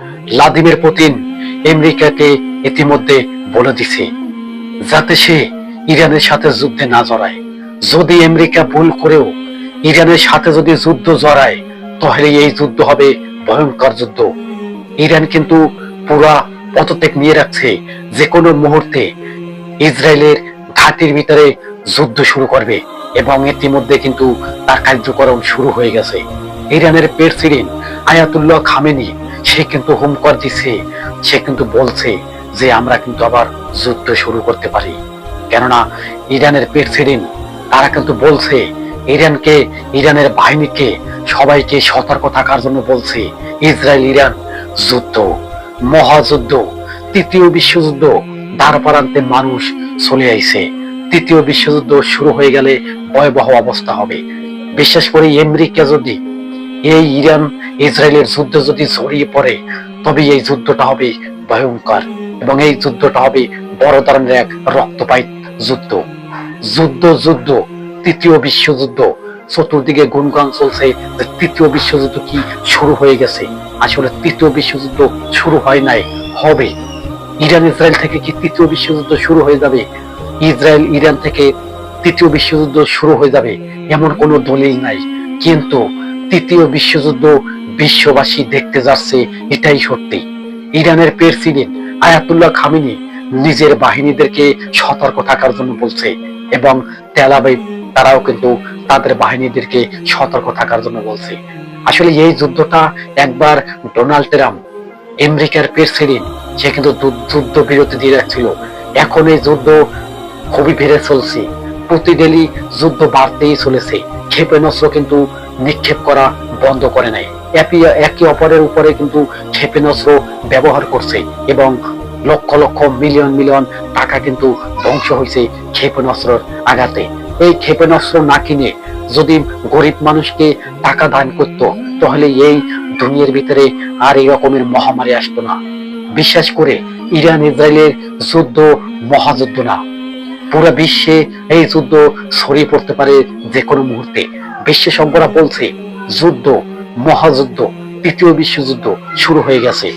Vladimir Putin আমেরিকাকে ইতিমধ্যে বলে দিছে, যাতে সে ইরানের সাথে যুদ্ধে না জড়ায়। যদি আমেরিকা ভুল করেও ইরানের সাথে যদি যুদ্ধ জড়ায়, তাহলে এই যুদ্ধ হবে ভয়ঙ্কর যুদ্ধ। ইরান কিন্তু পুরা পদত্যাগ নিয়ে রাখছে, যে কোনো মুহূর্তে ইসরায়েলের ঘাটির ভিতরে যুদ্ধ শুরু করবে এবং ইতিমধ্যে কিন্তু তার কার্যক্রম শুরু হয়ে গেছে। ইরানের প্রেসিডেন্ট আয়াতুল্লাহ খামেনি সে কিন্তু হুমকর দিছে, সে কিন্তু বলছে যে আমরা কিন্তু আবার যুদ্ধ শুরু করতে পারি। কেননা ইরানের প্রেসিডেন্ট তারা কিন্তু বলছে, ইরানকে, ইরানের বাহিনীকে সবাইকে সতর্ক থাকার জন্য বলছে, ইসরায়েল, ইরান, যুদ্ধ, মহাযুদ্ধ, তৃতীয় বিশ্বযুদ্ধ দ্বার প্রান্তে মানুষ চলে আইছে। তৃতীয় বিশ্বযুদ্ধ শুরু হয়ে গেলে ভয়াবহ অবস্থা হবে। বিশেষ করে আমেরিকা যদি এই ইরান ইসরায়েলের যুদ্ধ যদি জড়িয়ে পড়ে তবে এই যুদ্ধটা হবে ভয়ঙ্কর এবং এই যুদ্ধটা হবে বড় ধরনের এক রক্তপাত যুদ্ধ। যুদ্ধ যুদ্ধ, তৃতীয় বিশ্বযুদ্ধ। চতুর্দিকে গুনগান চলছে। যে তৃতীয় বিশ্বযুদ্ধ কি শুরু হয়ে গেছে? আসলে তৃতীয় বিশ্বযুদ্ধ শুরু হয় নাই, হবে। ইরান, ইসরায়েল থেকে কি তৃতীয় বিশ্বযুদ্ধ শুরু হয়ে যাবে? ইসরায়েল, ইরান থেকে তৃতীয় বিশ্বযুদ্ধ শুরু হয়ে যাবে, এমন কোনো দলিল নাই। কিন্তু তৃতীয় বিশ্বযুদ্ধ বিশ্ববাসী দেখতে যাচ্ছে, এটাই সত্যি। ইরানের প্রেসিডেন্ট আয়াতুল্লাহ খামিনি নিজের বাহিনীদেরকে সতর্ক থাকার জন্য বলছে এবং তেলাবাই তারাও কিন্তু তাদের বাহিনীদেরকে সতর্ক থাকার জন্য বলছে। আসলে এই যুদ্ধটা একবার ডোনাল্ড ট্রাম্প, আমেরিকার প্রেসিডেন্ট, সে কিন্তু যুদ্ধ- বিরতি দিয়ে রাখছিল এখন এই যুদ্ধ খুবই বেড়ে চলছে। প্রতিদিনই যুদ্ধ বাড়তেই চলেছে। ক্ষেপণাস্ত্র কিন্তু নিক্ষেপ করা বন্ধ করে নাই। একে একে অপরের উপরে কিন্তু ক্ষেপণাস্ত্র ব্যবহার করছে এবং লক্ষ লক্ষ, মিলিয়ন মিলিয়ন টাকা কিন্তু ধ্বংস হয়েছে ক্ষেপণাস্ত্রর আঘাতে। এই ক্ষেপণাস্ত্র না কিনে যদি গরিব মানুষকে টাকা দান করত, তাহলে এই দুনিয়ার ভিতরে আর এই রকমের মহামারী আসতো না। বিশ্বাস করে, ইরান, ইসরায়েলের যুদ্ধ মহাযুদ্ধ না। পুরো বিশ্বে এই যুদ্ধ ছড়িয়ে পড়তে পারে যে কোনো মুহূর্তে। বিশেষজ্ঞরা বলছে যুদ্ধ মহাযুদ্ধ তৃতীয় বিশ্বযুদ্ধ শুরু হয়ে গেছে।